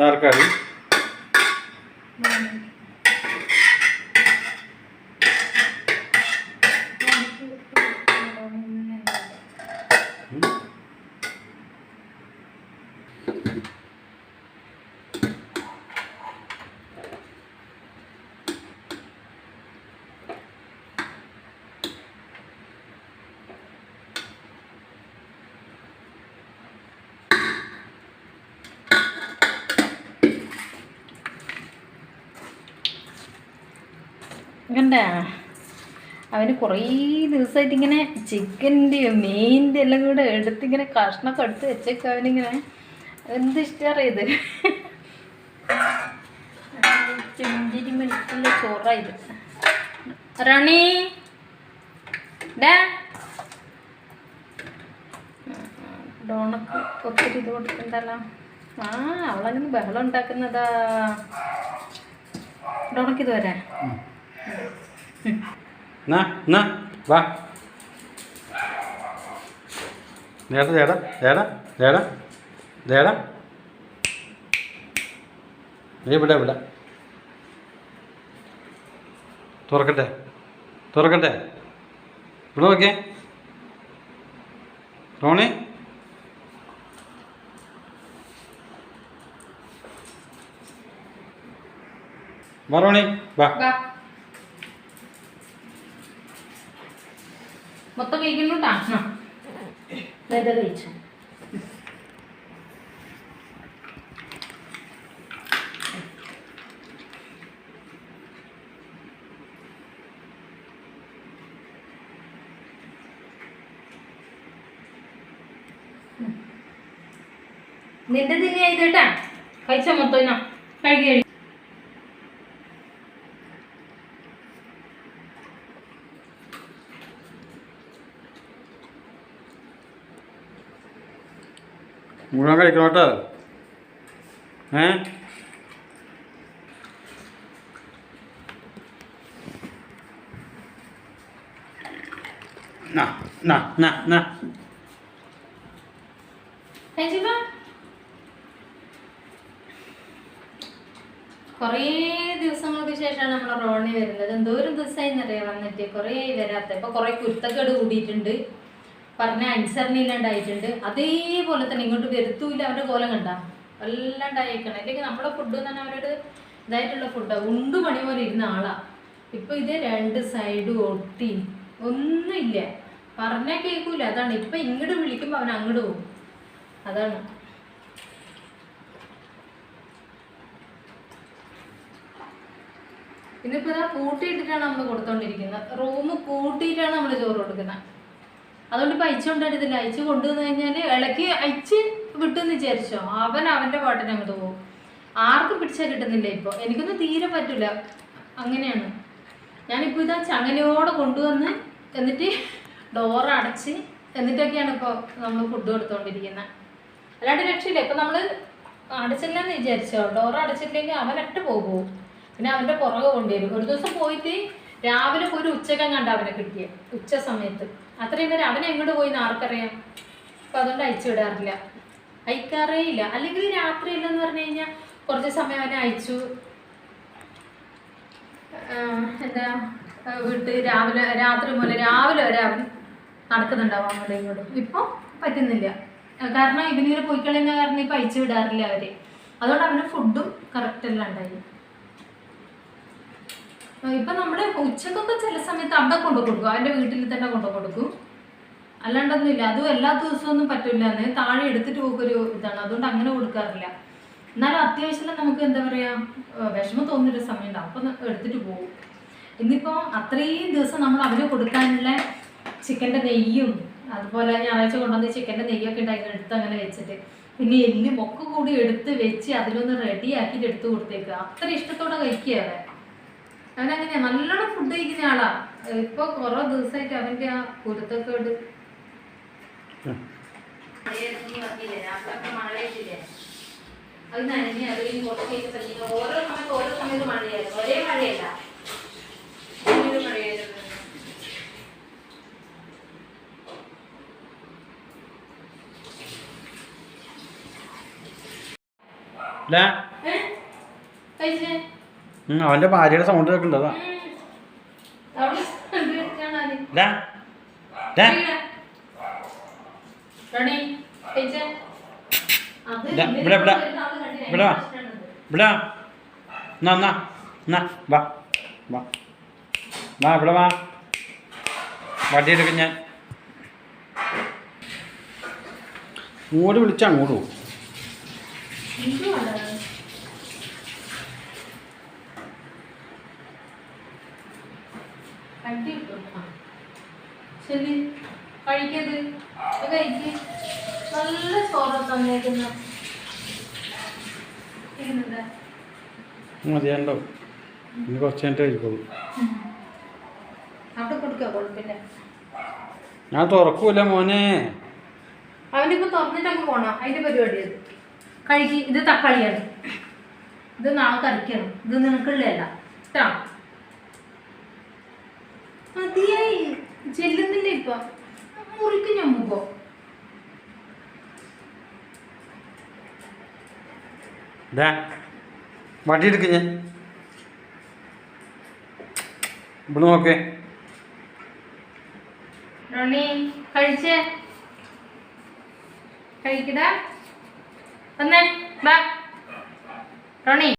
तरकारी കണ്ട. അവന് കുറേ ദിവസമായിട്ട് ഇങ്ങനെ ചിക്കന്റെയും മീനിന്റെ എല്ലാം കൂടെ എടുത്തിങ്ങനെ കഷ്ണമൊക്കെ എടുത്ത് വെച്ചേക്ക് അവനിങ്ങനെ. എന്ത് ഇഷ്ടറിയത് ചെഞ്ചിരി മിനിറ്റുള്ള ചോറായത് റാണി. ഡാ. ഡോണക്ക് ഒത്തിരി ഇത് കൊടുക്കണ്ടല്ലോ. ആ അവളങ്ങനെ ബഹളം ഉണ്ടാക്കുന്നതാ. ഡോണക്ക് ഇത് വരാൻ എന്നാ എന്നാ വാ. ദേടാ ദേടാ നീ ഇവിടെ ഇവിടെ തുറക്കട്ടെ തുറക്കട്ടെ. ഇവിടെ നോക്കിയേ. റോണി. വാ റോണി. വാ. മൊത്തം കഴിക്കുന്നുണ്ടാ നേരത്തെ കഴിച്ചു. നിന്റെ തിന്നെ ചെയ്തിട്ടാ കഴിച്ച മൊത്തം. കഴുകി. മുഴുവൻ കഴിക്കണം കേട്ടോ. ഏ? നാ നാ നാ കഴിച്ചിട്ടോ? കുറേ ദിവസങ്ങൾക്ക് ശേഷമാണ് നമ്മളെ റോണി വരുന്നത്. എന്തോരം ദിവസമായി എന്നറിയാം വന്നിട്ട്. കുറേ വരാത്ത ഇപ്പൊ കുറേ കുരുത്തക്കേട് കൂടിയിട്ടുണ്ട്. പറഞ്ഞ അനുസരണയില്ലാണ്ടായിട്ടുണ്ട് അതേപോലെ തന്നെ ഇങ്ങോട്ട് വരുത്തൂല അവരുടെ കോലം കണ്ട. വല്ലാണ്ടായിക്കണം അല്ലെങ്കിൽ നമ്മുടെ ഫുഡ് പറഞ്ഞാൽ അവരുടെ ഇതായിട്ടുള്ള ഫുഡാണ് ഉണ്ടു പണി പോലെ ഇരുന്ന ആളാ. ഇപ്പൊ ഇത് രണ്ട് സൈഡും ഒട്ടി. ഒന്നുമില്ല. പറഞ്ഞാൽ കേൾക്കൂല അതാണ്. ഇപ്പൊ ഇങ്ങോട്ട് വിളിക്കുമ്പോൾ അവൻ അങ്ങോട്ട് പോകും അതാണ്. ഇന്നിപ്പോൾ ഇതാ കൂട്ടിയിട്ടിട്ടാണ് നമ്മൾ കൊടുത്തോണ്ടിരിക്കുന്നത്. റൂം കൂട്ടിയിട്ടാണ് നമ്മൾ ചോറ് കൊടുക്കുന്നത്. അതുകൊണ്ട് ഇപ്പൊ അയച്ചുകൊണ്ടിരുന്നില്ല അയച്ചു കൊണ്ടുവന്നു കഴിഞ്ഞാൽ ഇളക്കി അയച്ച് വിട്ടെന്ന് വിചാരിച്ചോ? അവൻ അവന്റെ പാട്ടിന് അങ്ങോട്ട് പോകും. ആർക്കും പിടിച്ചാൽ കിട്ടുന്നില്ല ഇപ്പൊ. എനിക്കൊന്നും തീരെ പറ്റില്ല അങ്ങനെയാണ്. ഞാനിപ്പോ ഇതാ ചങ്ങലയോടെ കൊണ്ടുവന്ന് എന്നിട്ട് ഡോർ അടച്ച് എന്നിട്ടൊക്കെയാണ് ഇപ്പോൾ നമ്മൾ ഫുഡ് കൊടുത്തോണ്ടിരിക്കുന്നത് അല്ലാണ്ട് രക്ഷയില്ല. ഇപ്പൊ നമ്മൾ അടച്ചില്ലെന്ന് വിചാരിച്ചോ? ഡോർ അടച്ചില്ലെങ്കിൽ ഒറ്റ പോകും. പിന്നെ അവന്റെ പുറകെ കൊണ്ടുവരും. ഒരു ദിവസം പോയിട്ട് രാവിലെ ഒരു ഉച്ചക്കം കണ്ട അവനെ കിട്ടിയ. ഉച്ച സമയത്ത്. അത്രയും നേരം അവൻ എങ്ങോട്ട് പോയി എന്ന് ആർക്കറിയാം? അപ്പൊ അതുകൊണ്ട് അയച്ചു വിടാറില്ല. അയക്കാറേ ഇല്ല അല്ലെങ്കിൽ രാത്രി ഇല്ലെന്ന് പറഞ്ഞു കഴിഞ്ഞാൽ കുറച്ച് സമയം അവനെ അയച്ചു. എന്താ വീട്ടിൽ വീട്ട് രാവിലെ രാത്രി മുതൽ രാവിലെ വരെ അവൻ നടക്കുന്നുണ്ടാവും അങ്ങോട്ടും ഇങ്ങോട്ടും. ഇപ്പൊ പറ്റുന്നില്ല. കാരണം ഇവനിങ്ങനെ പോയി കളയുന്ന കാരണം ഇപ്പൊ അയച്ചു വിടാറില്ല അവർ അതുകൊണ്ട് അവന് ഫുഡും കറക്റ്റ് എല്ലാം ഉണ്ടായി. ഇപ്പൊ നമ്മുടെ ഉച്ചക്കൊക്കെ ചില സമയത്ത് അവിടെ കൊണ്ടു കൊടുക്കും. അവന്റെ വീട്ടിൽ തന്നെ കൊണ്ടു കൊടുക്കും. അല്ലാണ്ടൊന്നുമില്ല അതും എല്ലാ ദിവസവും ഒന്നും പറ്റില്ല എന്ന് താഴെ എടുത്തിട്ട് പോക്കൊരു ഇതാണ്. അതുകൊണ്ട് അങ്ങനെ കൊടുക്കാറില്ല. എന്നാലും അത്യാവശ്യം നമുക്ക് എന്താ പറയാ വിഷമം തോന്നുന്നൊരു സമയം ഉണ്ടാവും. അപ്പൊ എടുത്തിട്ട് പോകും. ഇന്നിപ്പോ അത്രയും ദിവസം നമ്മൾ അവന് കൊടുക്കാനുള്ള ചിക്കന്റെ നെയ്യും അതുപോലെ ഞായറാഴ്ച കൊണ്ടുവന്ന് ചിക്കന്റെ നെയ്യൊക്കെ ഉണ്ടാക്കി എടുത്ത് അങ്ങനെ വെച്ചിട്ട്. പിന്നെ എല്ലും ഒക്കെ കൂടി എടുത്ത് വെച്ച് അതിലൊന്ന് റെഡിയാക്കിയിട്ട് എടുത്ത് കൊടുത്തേക്കുക അത്ര ഇഷ്ടത്തോടെ കഴിക്കുക അവൻ അവനങ്ങനെയാ നല്ലോണം ഫുഡ് കഴിക്കുന്ന ആളാ. ഇപ്പൊ കുറെ ദിവസമായിട്ട് അവന്റെ ആ കുരുത്തക്കേട് അത് നനഞ്ഞ് അത് കഴിഞ്ഞ് കുറച്ച് കഴിഞ്ഞ് കഴിഞ്ഞ് ഓരോ സമയത്ത് ഓരോ സമയത്ത് മഴയായിരുന്നു. ഒരേ മഴയല്ല. മഴയായിരുന്നു? കഴിച്ചേ? ഉം, അവന്റെ ഭാര്യയുടെ സൗണ്ട് ഇതിന് ഇവിടെ, ഇവിടെ. ഇവിടെ വാ. ഇവിടെ വാ. എന്നാ എന്നാ എന്നാ വാ. വാ. വാ ഇവിടെ വാ. വണ്ടി എടുക്കും ഞാൻ. ഇങ്ങോട്ട് വിളിച്ച അങ്ങോട്ട് പോകും എന്തുവാണ്? കട്ടി കിട്ടും. ആ. ശരി കഴിക്കത് കഴിക്ക്. നല്ല ചോറ് തന്നേക്കുന്ന മതിയാണ്ടോ? ഇനി കുറച്ച് കഴിഞ്ഞിട്ട് കഴിക്കോളൂ അവിടെ കൊടുക്കുക കുഴപ്പമില്ല ഞാൻ തുറക്കൂല മോനെ. അവനിപ്പോ തുറന്നിട്ട് അങ്ങ് പോണം. അതിന്റെ പരിപാടി കഴിക്ക്. ഇത് തക്കാളിയാണ്. ഇത് നാളെ കറിക്കണം. ഇത് നിനക്കുള്ളതല്ല. ഇഷ്ടാ മതിയായി. ചെല്ലുന്നില്ല ഇപ്പൊ? മുറിക്ക് ഞമ്മുമ്പോ ഡാ വണ്ടി എടുക്കും ഞാൻ. ഇവിടെ നോക്കേ. റോണി കഴിച്ചേ? കഴിക്കടാ വന്നേ ബാ. റോണി.